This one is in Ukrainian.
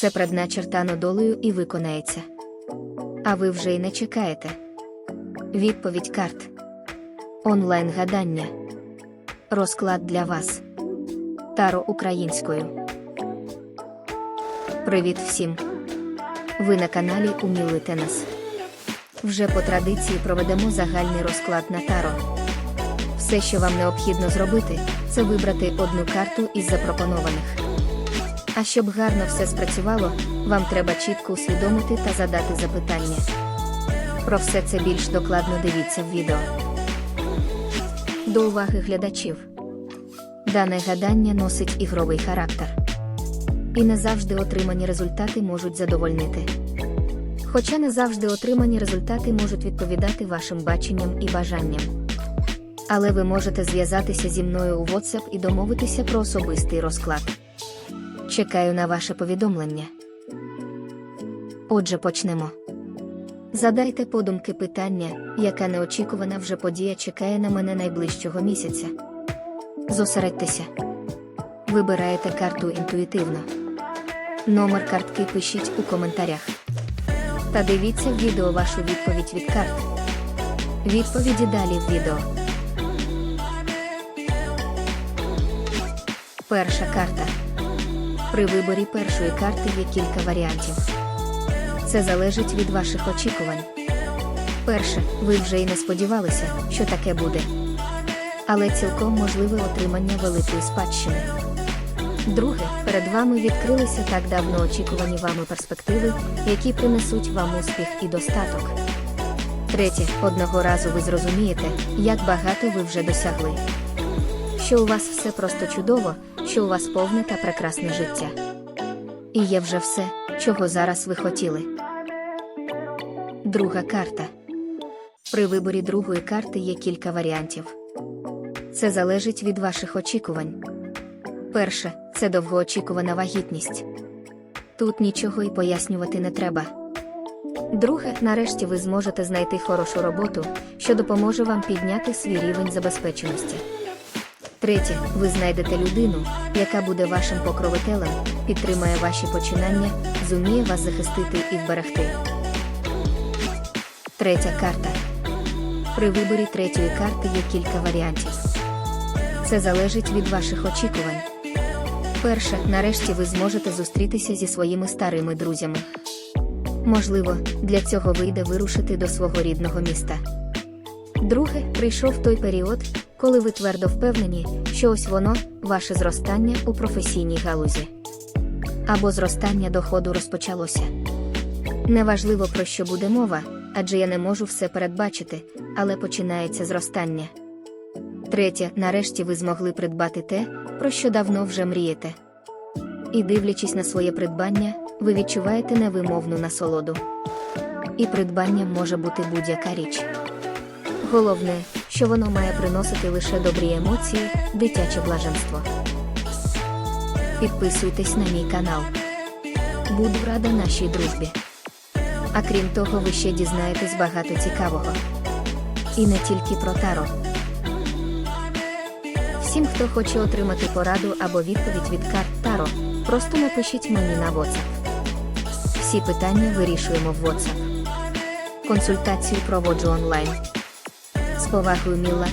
Це предначертано долею і виконається. А ви вже й не чекаєте. Відповідь карт. Онлайн гадання. Розклад для вас. Таро українською. Привіт всім! Ви на каналі Уміли Тенес. Вже по традиції проведемо загальний розклад на таро. Все, що вам необхідно зробити, це вибрати одну карту із запропонованих. А щоб гарно все спрацювало, вам треба чітко усвідомити та задати запитання. Про все це більш докладно дивіться в відео. До уваги глядачів. Дане гадання носить ігровий характер. І не завжди отримані результати можуть задовольнити. Хоча не завжди отримані результати можуть відповідати вашим баченням і бажанням. Але ви можете зв'язатися зі мною у WhatsApp і домовитися про особистий розклад. Чекаю на ваше повідомлення. Отже, почнемо. Задайте подумки питання, яка неочікувана вже подія чекає на мене найближчого місяця. Зосередьтеся. Вибираєте карту інтуїтивно. Номер картки пишіть у коментарях. Та дивіться в відео вашу відповідь від карт. Відповіді далі в відео. Перша карта. При виборі першої карти є кілька варіантів. Це залежить від ваших очікувань. Перше, ви вже й не сподівалися, що таке буде. Але цілком можливе отримання великої спадщини. Друге, перед вами відкрилися так давно очікувані вами перспективи, які принесуть вам успіх і достаток. Третє, одного разу ви зрозумієте, як багато ви вже досягли. Що у вас все просто чудово, що у вас повне та прекрасне життя. І є вже все, чого зараз ви хотіли. Друга карта. При виборі другої карти є кілька варіантів. Це залежить від ваших очікувань. Перше це довгоочікувана вагітність. Тут нічого й пояснювати не треба. Друге, нарешті ви зможете знайти хорошу роботу, що допоможе вам підняти свій рівень забезпеченості. Третє, ви знайдете людину, яка буде вашим покровителем, підтримає ваші починання, зуміє вас захистити і вберегти. Третя карта. При виборі третьої карти є кілька варіантів. Це залежить від ваших очікувань. Перше, нарешті ви зможете зустрітися зі своїми старими друзями. Можливо, для цього вийде вирушити до свого рідного міста. Друге, прийшов той період, коли ви твердо впевнені, що ось воно, ваше зростання у професійній галузі. Або зростання доходу розпочалося. Неважливо про що буде мова, адже я не можу все передбачити, але починається зростання. Третє, нарешті ви змогли придбати те, про що давно вже мрієте. І дивлячись на своє придбання, ви відчуваєте невимовну насолоду. І придбанням може бути будь-яка річ. Головне, що воно має приносити лише добрі емоції, дитяче блаженство. Підписуйтесь на мій канал. Буду рада нашій дружбі. А крім того, ви ще дізнаєтесь багато цікавого. І не тільки про таро. Всім, хто хоче отримати пораду або відповідь від карт Таро, просто напишіть мені на WhatsApp. Всі питання вирішуємо в WhatsApp. Консультацію проводжу онлайн. З повагою Мілла.